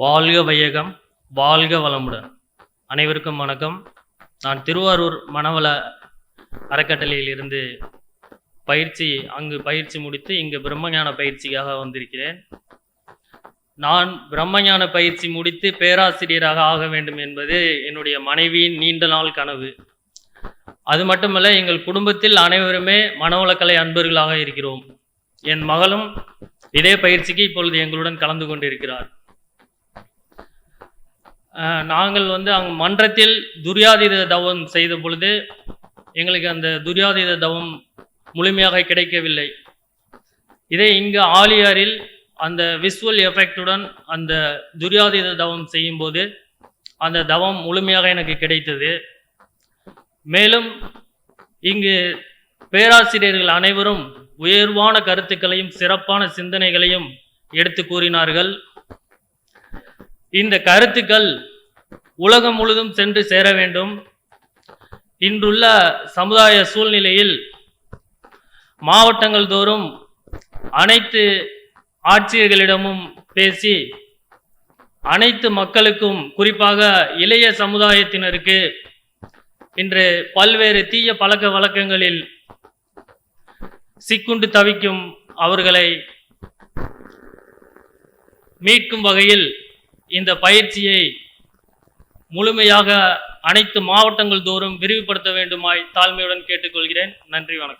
வாழ்க வையகம் வாழ்க வளமுடன். அனைவருக்கும் வணக்கம். நான் திருவாரூர் மனவள அறக்கட்டளையில் இருந்து பயிற்சி அங்கு பயிற்சி முடித்து இங்கு பிரம்மஞான பயிற்சிக்காக வந்திருக்கிறேன். நான் பிரம்மஞான பயிற்சி முடித்து பேராசிரியராக ஆக வேண்டும் என்பது என்னுடைய மனைவியின் நீண்ட நாள் கனவு. அது மட்டுமல்ல எங்கள் குடும்பத்தில் அனைவருமே மனவளக்கலை அன்பர்களாக இருக்கிறோம். என் மகளும் இதே பயிற்சிக்கு இப்பொழுது எங்களுடன் கலந்து கொண்டிருக்கிறார். நாங்கள் வந்து அங்கு மன்றத்தில் துரியாதீத தவம் செய்த பொழுது எங்களுக்கு அந்த துரியாதீத தவம் முழுமையாக கிடைக்கவில்லை. இதே இங்கு ஆலியாரில் அந்த விஸ்வல் எஃபெக்டுடன் அந்த துரியாதீத தவம் செய்யும்போது அந்த தவம் முழுமையாக எனக்கு கிடைத்தது. மேலும் இங்கு பேராசிரியர்கள் அனைவரும் உயர்வான கருத்துக்களையும் சிறப்பான சிந்தனைகளையும் எடுத்து கூறினார்கள். இந்த கருத்துக்கள் உலகம் முழுதும் சென்று சேர வேண்டும். இன்றுள்ள சமுதாய சூழ்நிலையில் மாவட்டங்கள் தோறும் அனைத்து ஆட்சியர்களிடமும் பேசி அனைத்து மக்களுக்கும் குறிப்பாக இளைய சமுதாயத்தினருக்கு இன்று பல்வேறு தீய பழக்க வழக்கங்களில் சிக்குண்டு தவிக்கும் அவர்களை மீட்கும் வகையில் இந்த பயிற்சியை முழுமையாக அனைத்து மாவட்டங்கள் தோறும் விரிவுபடுத்த வேண்டுமாய் தாழ்மையுடன் கேட்டுக்கொள்கிறேன். நன்றி வணக்கம்.